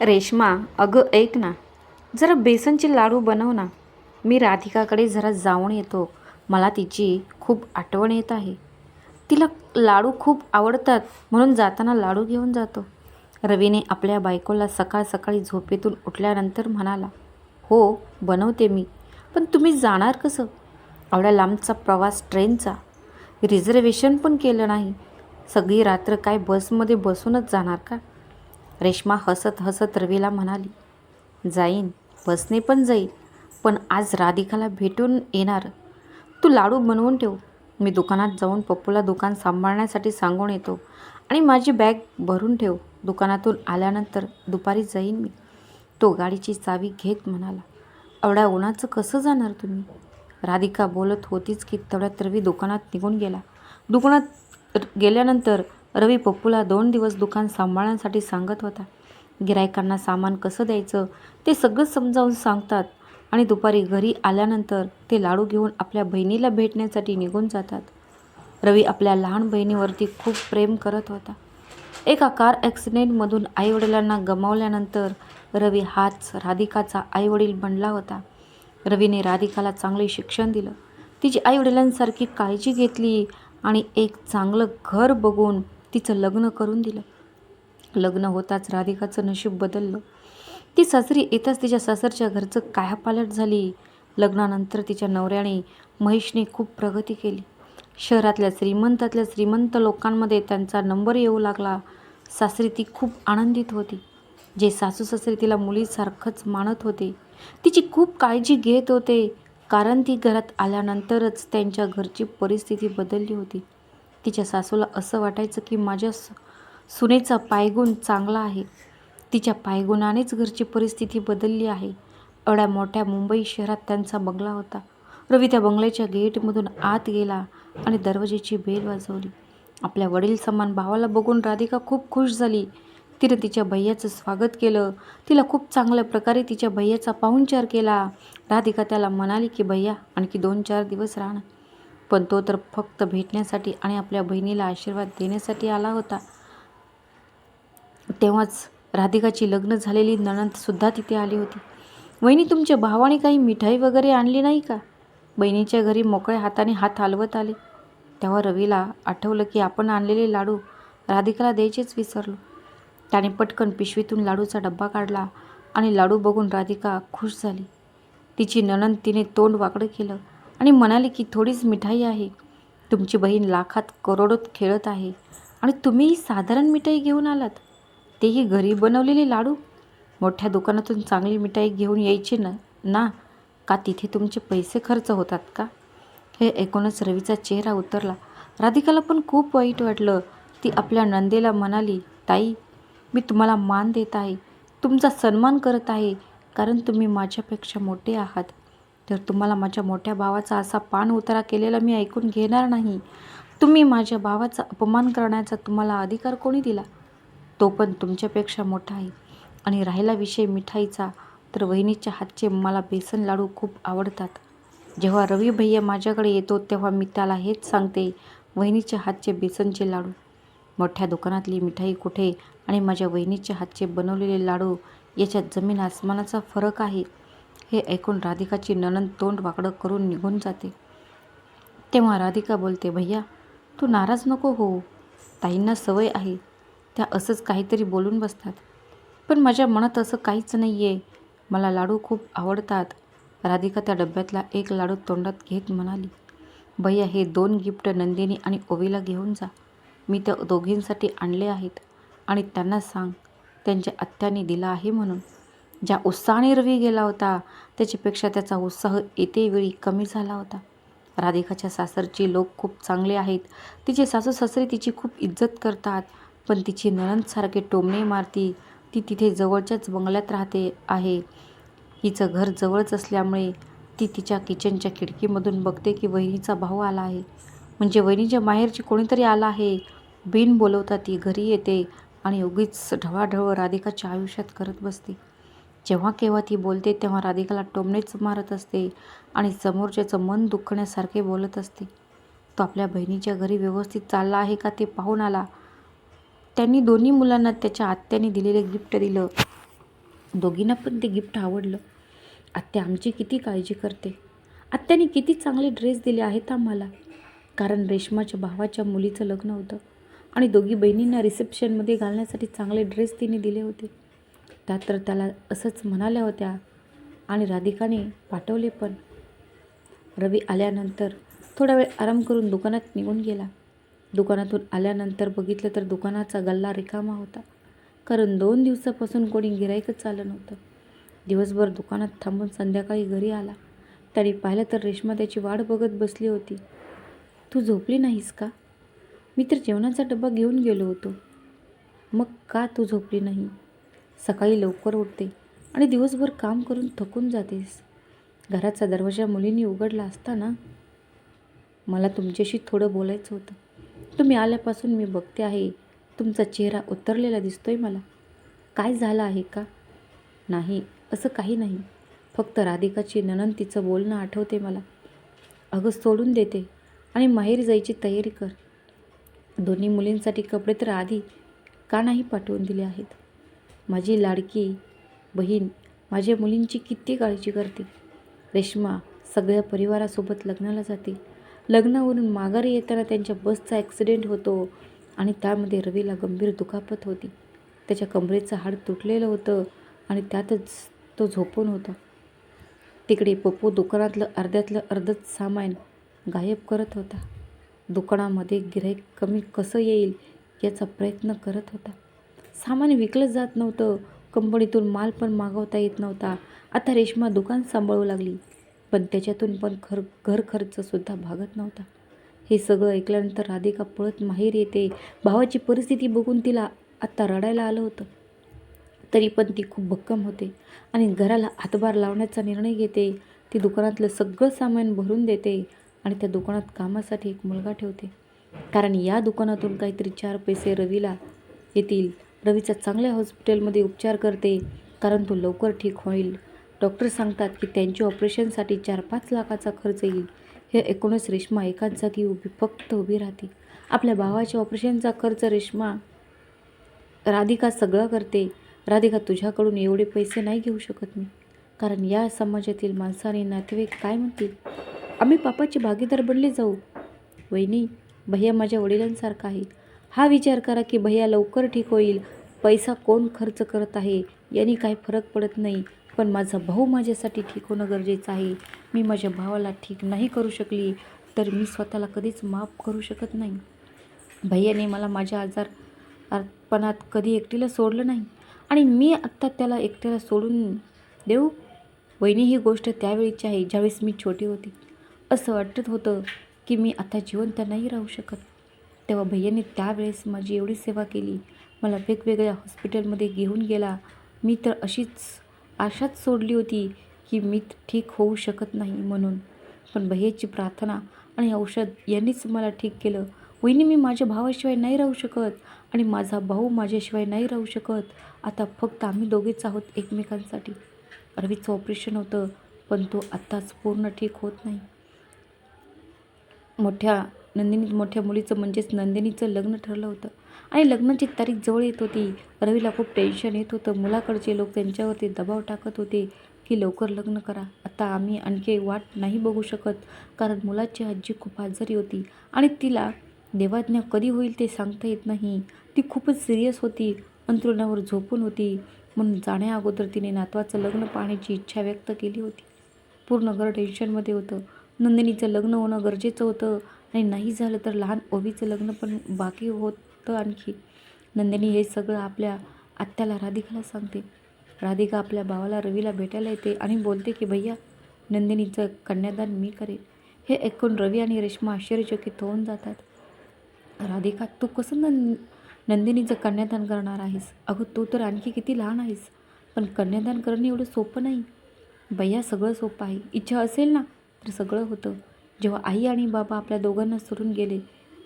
रेश्मा अगं ऐक ना. जरा बेसनचे लाडू बनव ना. मी राधिकाकडे जरा जाऊन येतो. मला तिची खूप आठवण येत आहे. तिला लाडू खूप आवडतात म्हणून जाताना लाडू घेऊन जातो. रवीने आपल्या बायकोला सकाळ सकाळी झोपेतून उठल्यानंतर म्हणाला हो बनवते मी. पण तुम्ही जाणार कसं? एवढ्या लांबचा प्रवास ट्रेनचा. रिझर्वेशन पण केलं नाही. सगळी रात्र काय बसमध्ये बसूनच जाणार का? रेश्मा हसत हसत रवीला म्हणाली जाईन बसने पण जाईल पण आज राधिकाला भेटून येणार. तू लाडू बनवून ठेव. मी दुकानात जाऊन पप्पूला दुकान सांभाळण्यासाठी सांगून येतो आणि माझी बॅग भरून ठेव. दुकानातून आल्यानंतर दुपारी जाईन मी. तो गाडीची चावी घेत म्हणाला एवढ्या उन्हाचं कसं जाणार तुम्ही? राधिका बोलत होतीच की तेवढ्यात रवी दुकानात निघून गेला. दुकानात गेल्यानंतर रवी पप्पूला दोन दिवस दुकान सांभाळण्यासाठी सांगत होता. गिरायकांना सामान कसं द्यायचं ते सगळं समजावून सांगतात आणि दुपारी घरी आल्यानंतर ते लाडू घेऊन आपल्या बहिणीला भेटण्यासाठी निघून जातात. रवी आपल्या लहान बहिणीवरती खूप प्रेम करत होता. एका कार ॲक्सिडेंटमधून आईवडिलांना गमावल्यानंतर रवी हाच राधिकाचा आईवडील बनला होता. रवीने राधिकाला चांगले शिक्षण दिलं. तिची आईवडिलांसारखी काळजी घेतली आणि एक चांगलं घर बघून तिचं लग्न करून दिलं. लग्न होताच राधिकाचं नशीब बदललं. ती सासरी येताच तिच्या सासरच्या घरचं कायापालट झाली. लग्नानंतर तिच्या नवऱ्याने महेशने खूप प्रगती केली. शहरातल्या श्रीमंतातल्या श्रीमंत लोकांमध्ये त्यांचा नंबर येऊ लागला. सासरी ती खूप आनंदित होती. जे सासू सासरे तिला मुलीसारखंच मानत होते. तिची खूप काळजी घेत होते. कारण ती घरात आल्यानंतरच त्यांच्या घरची परिस्थिती बदलली होती. तिच्या सासूला असं वाटायचं की माझ्या सु- सुनेचा पायगुण चांगला आहे. तिच्या पायगुणानेच घरची परिस्थिती बदलली आहे. एवढ्या मोठ्या मुंबई शहरात त्यांचा बंगला होता. रवी त्या बंगल्याच्या गेटमधून आत गेला आणि दरवाजेची बेल वाजवली. आपल्या वडील समान भावाला बघून राधिका खूप खुश झाली. तिने तिच्या भैयाचं स्वागत केलं. तिला खूप चांगल्या प्रकारे तिच्या भैयाचा पाहुणचार केला. राधिका त्याला म्हणाली की भैया आणखी दोन चार दिवस राहणं पण तो तर फक्त भेटण्यासाठी आणि आपल्या बहिणीला आशीर्वाद देण्यासाठी आला होता. तेव्हाच राधिकाची लग्न झालेली नणंदसुद्धा तिथे आली होती. वहिनी तुमच्या भावाने काही मिठाई वगैरे आणली नाही का? बहिणीच्या घरी मोकळ्या हाताने हात हलवत आले. तेव्हा रवीला आठवलं की आपण आणलेले लाडू राधिकाला द्यायचेच विसरलो. त्याने पटकन पिशवीतून लाडूचा डब्बा काढला आणि लाडू बघून राधिका खुश झाली. तिची नणंद तिने तोंड वाकडं केलं. आणि म्हणाले की थोडीच मिठाई आहे. तुमची बहीण लाखात करोडोत खेळत आहे. आणि तुम्ही साधारण मिठाई घेऊन आलात. तेही घरी बनवलेले लाडू? मोठ्या दुकानातून चांगली मिठाई घेऊन यायची ना ना? का तिथे तुमचे पैसे खर्च होतात का? हे ऐकूनच रवीचा चेहरा उतरला. राधिकाला पण खूप वाईट वाटलं. ती आपल्या नंदेला म्हणाली ताई मी तुम्हाला मान देत आहे. तुमचा सन्मान करत आहे. कारण तुम्ही माझ्यापेक्षा मोठे आहात. तर तुम्हाला माझ्या मोठ्या भावाचा असा पान उतारा केलेला मी ऐकून घेणार नाही. तुम्ही माझ्या भावाचा अपमान करण्याचा तुम्हाला अधिकार कोणी दिला? तो पण तुमच्यापेक्षा मोठा आहे आणि राहिला विषय मिठाईचा तर वहिनीच्या हातचे मला बेसन लाडू खूप आवडतात. जेव्हा रवी भैया माझ्याकडे येतो तेव्हा मी त्याला हेच सांगते वहिनीच्या हातचे बेसनचे लाडू. मोठ्या दुकानातली मिठाई कुठे आणि माझ्या वहिनीच्या हातचे बनवलेले लाडू याच्यात जमीन आसमानाचा फरक आहे. हे ऐकून राधिकाची ननंद तोंड वाकडं करून निघून जाते. तेव्हा राधिका बोलते भैया तू नाराज नको हो ताईंना सवय आहे. त्या असंच काहीतरी बोलून बसतात. पण माझ्या मनात असं काहीच नाही आहे मला लाडू खूप आवडतात. राधिका त्या डब्यातला एक लाडू तोंडात घेत म्हणाली भैया हे दोन गिफ्ट नंदिनी आणि ओवीला घेऊन जा. मी त्या दोघींसाठी आणले आहेत आणि त्यांना सांग. त्यांच्या आत्याने दिला आहे म्हणून. ज्या उत्साहाने रवी गेला होता त्याच्यापेक्षा त्याचा उत्साह येते वेळी कमी झाला होता. राधिकाच्या सासरचे लोक खूप चांगले आहेत. तिचे सासू सासरे तिची खूप इज्जत करतात पण तिची नणंदसारखे टोमणे मारती ती तिथे जवळच्याच बंगल्यात राहते आहे. हिचं घर जवळच असल्यामुळे ती तिच्या किचनच्या खिडकीमधून बघते की वहिनीचा भाऊ आला आहे. म्हणजे वहिनीच्या माहेरची कोणीतरी आला आहे. बिन बोलवता ती घरी येते आणि उगीच ढवाढवळ राधिकाच्या आयुष्यात करत बसते. जेव्हा केव्हा ती बोलते तेव्हा राधिकाला टोमणेच मारत असते आणि समोरच्याचं मन दुखण्यासारखे बोलत असते. तो आपल्या बहिणीच्या घरी व्यवस्थित चालला आहे का ते पाहून आला. त्यांनी दोन्ही मुलांना त्याच्या आत्याने दिलेले गिफ्ट दिलं. दोघींना पण ते गिफ्ट आवडलं. आत्या आमची किती काळजी करते. आत्याने किती चांगले ड्रेस दिले आहेत आम्हाला. कारण रेशमाच्या भावाच्या मुलीचं लग्न होतं आणि दोघी बहिणींना रिसेप्शनमध्ये घालण्यासाठी चांगले ड्रेस तिने दिले होते. त्या तर त्याला असंच म्हणाल्या होत्या आणि राधिकाने पाठवले पण. रवी आल्यानंतर थोडा वेळ आराम करून दुकानात निघून गेला. दुकानातून आल्यानंतर बघितलं तर दुकानाचा गल्ला रिकामा होता. कारण दोन दिवसापासून कोणी गिराईकच आलं नव्हतं. दिवसभर दुकानात थांबून संध्याकाळी घरी आला. त्याने पाहिलं तर रेश्मा त्याची वाट बघत बसली होती. तू झोपली नाहीस का? मी तर जेवणाचा डबा घेऊन गेलो होतो. मग का तू झोपली नाही? सकाळी लवकर उठते आणि दिवसभर काम करून थकून जातेस. घराचा दरवाजा मुलींनी उघडला असता ना मला तुमच्याशी थोडं बोलायचं होतं. तुम्ही आल्यापासून मी बघते आहे. तुमचा चेहरा उतरलेला दिसतोय मला. काय झालं आहे का? नाही असं काही नाही. फक्त राधिकाची ननन तिचं बोलणं आठवते मला. अगं सोडून देते आणि माहेर जायची तयारी कर. दोन्ही मुलींसाठी कपडे तर आधी का नाही पाठवून दिले आहेत? माझी लाडकी बहीण माझ्या मुलींची किती काळजी करते. रेश्मा सगळ्या परिवारासोबत लग्नाला जाते. लग्नावरून माघारी येताना त्यांच्या बसचा ॲक्सिडेंट होतो आणि त्यामध्ये रवीला गंभीर दुखापत होती. त्याच्या कमरेचं हाड तुटलेलं होतं आणि त्यातच तो झोपून होता. तिकडे पप्पू दुकानातलं अर्ध्यातलं अर्धच सामान गायब करत होता. दुकानामध्ये गिराईक कमी कसं येईल याचा प्रयत्न करत होता. सामान विकलं जात नव्हतं. कंपनीतून माल पण मागवता येत नव्हता. आता रेश्मा दुकान सांभाळू लागली. पण त्याच्यातून पण खर घर खर्चसुद्धा भागत नव्हता. हे सगळं ऐकल्यानंतर राधिका पळत माहेर येते. भावाची परिस्थिती बघून तिला आत्ता रडायला आलं होतं. तरी पण ती खूप भक्कम होते आणि घराला हातभार लावण्याचा निर्णय घेते. ती दुकानातलं सगळं सामान भरून देते आणि त्या दुकानात कामासाठी एक मुलगा ठेवते. कारण या दुकानातून काहीतरी चार पैसे रवीला येतील. रवीचा चांगल्या हॉस्पिटलमध्ये उपचार करते कारण तो लवकर ठीक होईल. डॉक्टर सांगतात की त्यांच्या ऑपरेशनसाठी चार पाच लाखाचा खर्च येईल. हे एकूणच रेश्मा एकाच जागी उभी फक्त उभी राहते. आपल्या भावाच्या ऑपरेशनचा खर्च रेश्मा राधिका सगळं करते. राधिका तुझ्याकडून एवढे पैसे नाही घेऊ शकत मी. कारण या समाजातील माणसाने नातेवाईक काय म्हणतील? आम्ही पापाचे भागीदार बनले जाऊ. वहिनी भैया माझ्या वडिलांसारखा आहे. हा विचार करा की भैया लवकर ठीक होईल. पैसा कोण खर्च करत आहे? यांनी काही फरक पडत नाही. पण माझा भाऊ माझ्यासाठी ठीक होणं गरजेचं आहे. मी माझ्या भावाला ठीक नाही करू शकली तर मी स्वतःला कधीच माफ करू शकत नाही. भैयाने मला माझ्या आजार अर्पणात कधी एकटीला सोडलं नाही. आणि मी आत्ता त्याला एकट्याला सोडून देऊ? वहिनी ही गोष्ट त्यावेळीची आहे ज्यावेळेस मी छोटी होती. असं वाटत होतं की मी आता जिवंत नाही राहू शकत. तेव्हा भैयाने त्यावेळेस माझी एवढी सेवा केली. मला वेगवेगळ्या हॉस्पिटलमध्ये घेऊन गेला. मी तर अशीच आशाच सोडली होती की मी ठीक होऊ शकत नाही म्हणून. पण भैयाची प्रार्थना आणि औषध यांनीच मला ठीक केलं. वहिनी मी माझ्या भावाशिवाय नाही राहू शकत आणि माझा भाऊ माझ्याशिवाय नाही राहू शकत. आता फक्त आम्ही दोघेच आहोत एकमेकांसाठी. रवीचं ऑपरेशन होतं पण तो आत्ताच पूर्ण ठीक होत नाही. मोठ्या नंदिनी मोठ्या मुलीचं म्हणजेच नंदिनीचं लग्न ठरलं होतं. आणि लग्नाची तारीख जवळ येत होती. रवीला खूप टेन्शन येत होतं. मुलाकडचे लोक त्यांच्यावरती दबाव टाकत होते की लवकर लग्न करा. आता आम्ही आणखी वाट नाही बघू शकत. कारण मुलाची आजी खूप आजारी होती. आणि तिला देवाज्ञा कधी होईल ते सांगता येत नाही. ती खूपच सिरियस होती. अंथरुणावर झोपून होती. म्हणून जाण्या अगोदर तिने नातवाचं लग्न पाहण्याची इच्छा व्यक्त केली होती. पूर्ण घर टेन्शनमध्ये होतं. नंदिनीचं लग्न होणं गरजेचं होतं. आणि नाही झालं तर लहान ओवीचं लग्न पण बाकी होतं आणखी. नंदिनी हे सगळं आपल्या आत्याला राधिकाला सांगते. राधिका आपल्या भावाला रवीला भेटायला येते आणि बोलते की भैया नंदिनीचं कन्यादान मी करेन. हे ऐकून रवी आणि रेश्मा आश्चर्यचकित होऊन जातात. राधिका तू कसं नं नंदिनीचं कन्यादान करणार आहेस? अगं तू तर आणखी किती लहान आहेस. पण कन्यादान करणं एवढं सोपं नाही. भैया सगळं सोपं आहे. इच्छा असेल ना तर सगळं होतं. जेव्हा आई आणि बाबा आपल्या दोघांना सोडून गेले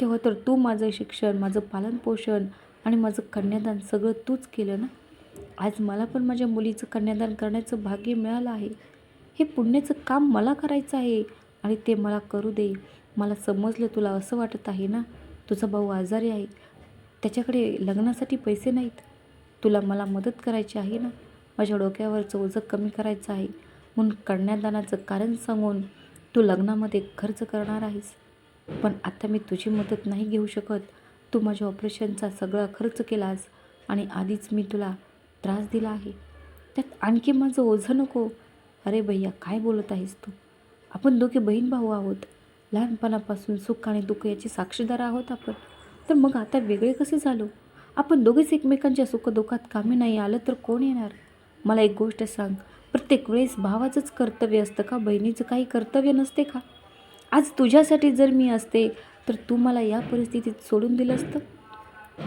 तेव्हा तर तू माझं शिक्षण माझं पालनपोषण आणि माझं कन्यादान सगळं तूच केलं ना? आज मला पण माझ्या मुलीचं कन्यादान करण्याचं भाग्य मिळालं आहे. हे पुण्याचं काम मला करायचं आहे आणि ते मला करू दे. मला समजलं तुला असं वाटत आहे ना? तुझा भाऊ आजारी आहे. त्याच्याकडे लग्नासाठी पैसे नाहीत. तुला मला मदत करायची आहे ना? माझ्या डोक्यावरचं ओझं कमी करायचं आहे. म्हणून कन्यादानाचं कारण सांगून तू लग्नामध्ये खर्च करणार आहेस. पण आता मी तुझी मदत नाही घेऊ शकत. तू माझ्या ऑपरेशनचा सगळा खर्च केलास आणि आधीच मी तुला त्रास दिला आहे. त्यात आणखी माझं ओझं नको. अरे भैया काय बोलत आहेस तू? आपण दोघे बहीण भाऊ आहोत. लहानपणापासून सुख आणि दुःख याची साक्षीदार आहोत आपण. तर मग आता वेगळे कसे झालो? आपण दोघेच एकमेकांच्या सुखदुःखात कामी नाही आलं तर कोण येणार? मला एक गोष्ट सांग. प्रत्येक वेळेस भावाचंच कर्तव्य असतं का? बहिणीचं काही कर्तव्य नसते का? आज तुझ्यासाठी जर मी असते तर तू मला या परिस्थितीत सोडून दिलं असतं?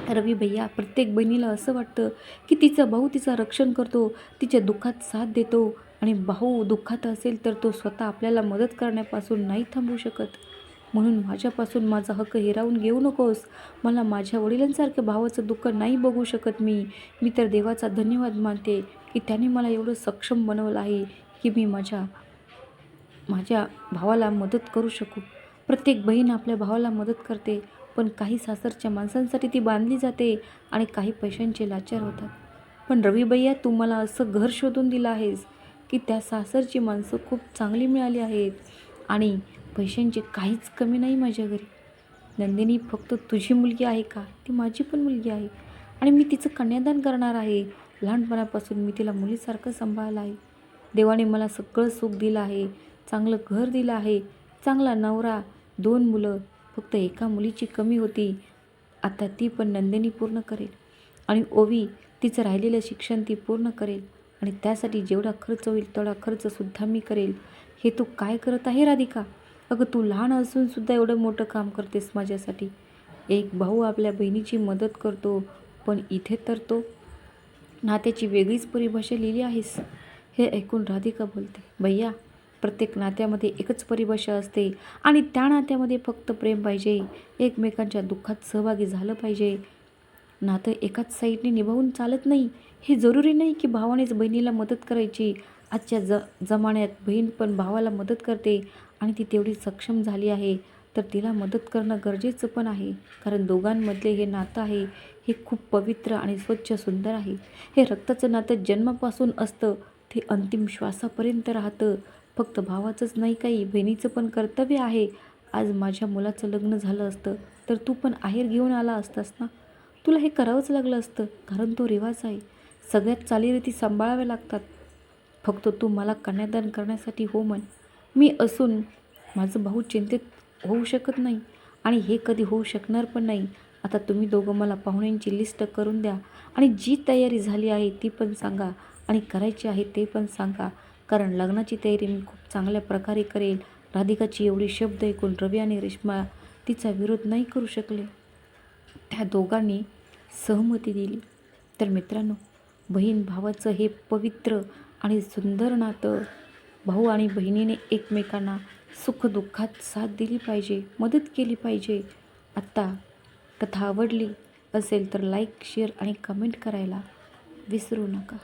रवी भैया प्रत्येक बहिणीला असं वाटतं की तिचा भाऊ तिचं रक्षण करतो तिच्या दुःखात साथ देतो आणि भाऊ दुःखात असेल तर तो स्वतः आपल्याला मदत करण्यापासून नाही थांबू शकत. म्हणून माझ्यापासून माझा हक्क हिरावून घेऊ नकोस. मला माझ्या वडिलांसारख्या भावाचं दुःख नाही बघू शकत मी. मी तर देवाचा धन्यवाद मानते. की त्याने मला एवढं सक्षम बनवलं आहे की मी माझ्या माझ्या भावाला मदत करू शकू. प्रत्येक बहीण आपल्या भावाला मदत करते पण काही सासरच्या माणसांसाठी ती बांधली जाते आणि काही पैशांचे लाचार होतात. पण रवीबैया तू मला असं घर शोधून दिलं आहेस की त्या सासरची माणसं खूप चांगली मिळाली आहेत आणि पैशांची काहीच कमी नाही माझ्या घरी. नंदिनी फक्त तुझी मुलगी आहे का? ती माझी पण मुलगी आहे आणि मी तिचं कन्यादान करणार आहे. लहानपणापासून मी तिला मुलीसारखं सांभाळलं आहे. देवाने मला सगळं सुख दिलं आहे. चांगलं घर दिलं आहे. चांगला नवरा दोन मुलं फक्त एका मुलीची कमी होती. आता ती पण नंदिनी पूर्ण करेल. आणि ओवी तिचं राहिलेलं शिक्षण ती पूर्ण करेल. आणि त्यासाठी जेवढा खर्च होईल तेवढा खर्चसुद्धा मी करेल. हे तू काय करत आहे राधिका? अगं तू लहान असूनसुद्धा एवढं मोठं काम करतेस माझ्यासाठी. एक भाऊ आपल्या बहिणीची मदत करतो पण इथे तर तो नात्याची वेगळीच परिभाषा लिहिली आहेस. हे ऐकून राधिका बोलते भैया प्रत्येक नात्यामध्ये एकच परिभाषा असते आणि त्या नात्यामध्ये फक्त प्रेम पाहिजे. एकमेकांच्या दुःखात सहभागी झालं पाहिजे. नातं एकाच साईडने निभावून चालत नाही. हे जरुरी नाही की भावानेच बहिणीला मदत करायची. आजच्या ज जमान्यात बहीण पण भावाला मदत करते आणि ती तेवढी सक्षम झाली आहे. तर तिला मदत करणं गरजेचं पण आहे. कारण दोघांमधले हे नातं आहे हे खूप पवित्र आणि स्वच्छ सुंदर आहे. हे रक्ताचं नातं जन्मापासून असतं ते अंतिम श्वासापर्यंत राहतं. फक्त भावाचंच नाही काही बहिणीचं पण कर्तव्य आहे. आज माझ्या मुलाचं लग्न झालं असतं तर तू पण आहेर घेऊन आला असतास ना? तुला हे करावंच लागलं असतं कारण तो रिवाज आहे. सगळ्यात चालीरीती सांभाळाव्या लागतात. फक्त तू मला कन्यादान करण्यासाठी हो म्हण. मी असून माझं भाऊ चिंतित होऊ शकत नाही. आणि हे कधी होऊ शकणार पण नाही. आता तुम्ही दोघं मला पाहुण्यांची लिस्ट करून द्या. आणि जी तयारी झाली आहे ती पण सांगा. आणि करायची आहे ते पण सांगा. कारण लग्नाची तयारी मी खूप चांगल्या प्रकारे करेल. राधिकाची एवढी शब्द ऐकून रवी आणि रेश्मा तिचा विरोध नाही करू शकले. त्या दोघांनी सहमती दिली. तर मित्रांनो बहीण भावाचं हे पवित्र आणि सुंदर नातं भाऊ आणि बहिणीने एकमेकांना सुखदुःखात साथ दिली पाहिजे मदत केली पाहिजे. आत्ता कथा आवडली असेल तर लाईक शेअर आणि कमेंट करायला विसरू नका.